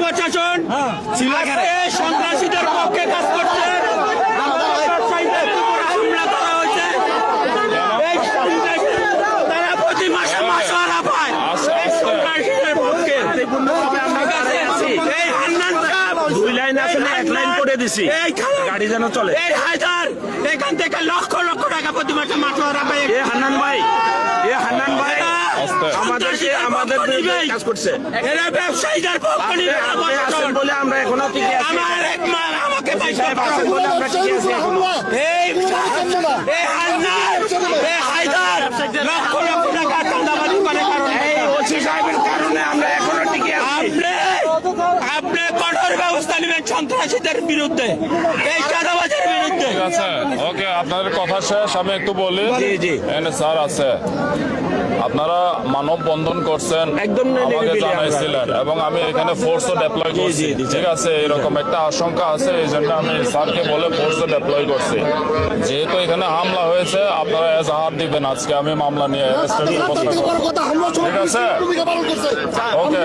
প্রশাসন সন্ত্রাসীদের পক্ষে কাজ করছে। দুই লাইন আসলে এক লাইন করে দিছি। এই গাড়ি যেন চলে। এই হায়দার এখান থেকে লক্ষ লক্ষ টাকা প্রতি মাসে মাসোয়ারা পায়। এ হান্নান ভাই এ হান্নান ভাই। আমাদেরকে আমাদের কাজ করছে। এরা ব্যবসায়ীদের পক্ষ আপনি নিবে না আপনি আছেন বলছেন। বলে আমরা এখনও টিকে আছি। আমার এক মা আমাকে পাইছে সাহেব আছেন বলে আমরা টিকে আছি এখনও। এই এই হান্নান এই হায়দার। লক্ষ লক্ষ টাকা চাঁদাবাজি করে কারণ এই ওসি সাহেবের কারণে আমরা এখনও টিকে আছি। আপনি আপনি কঠোর ব্যবস্থা নেবেন সন্ত্রাসীদের বিরুদ্ধে। এই চাঁদাবাজের বিরুদ্ধে। আছে। ওকে আপনাদের কথা শেষ আমি একটু বলি। জি, জি। এখানে স্যার আছে। আপনারা মানব বন্ধন করছেন একদম আমাকে জানাইছিলেন এবং আমি এখানে ফোর্সও ডেপ্লয় করছি। ঠিক আছে এরকম একটা আশঙ্কা আছে এই জন্য আমি স্যারকে বলে ফোর্সও ডেপ্লয় করছি। যেহেতু এখানে হামলা হয়েছে আপনারা এজাহার দিবেন আজকে আমি মামলা নিয়ে। ঠিক আছে? ওকে